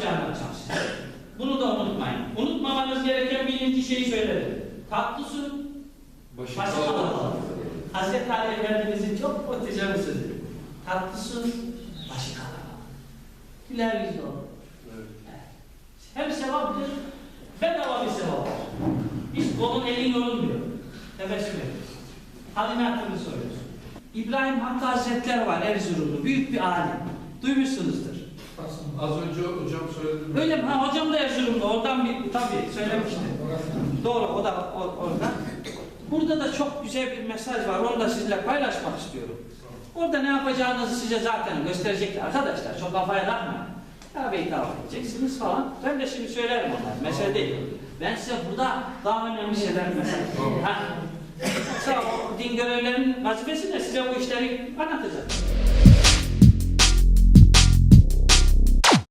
şey anlatacağım size. Bunu da unutmayın. Unutmamanız gereken birinci şeyi söyledim. Tatlı su, Başı kalabalık. Hazreti Ali Efendimizin çok muhteşem sözü. Tatlı su, başı kalabalık. Güler yüzlü olun. Hem sevaptır, bedava bir sevaptır. Hiç kolun elin yorulmuyor. Tebessüm ediyorsun. Halini hakkını soruyorsun. İbrahim Hakkı Hazretleri var Erzurumlu, büyük bir alim. Duymuşsunuzdur. Az önce hocam söyledi. Öyle? Ha, hocam da Erzurumlu, oradan bir, tabii söylemişti. Doğru, o da o- orada. Burada da çok güzel bir mesaj var, onu da sizinle paylaşmak istiyorum. Orada ne yapacağınızı size zaten gösterecekler arkadaşlar, çok kafaya takmayın. Kabe'yi tavaf edeceksiniz falan. Ben de şimdi söylerim onlar, mesele değil. Ben size burada daha önemli şeyler mesaj Tamam. Ha. Yoksa o din görevlerinin vazifesi de size bu işleri anlatacak.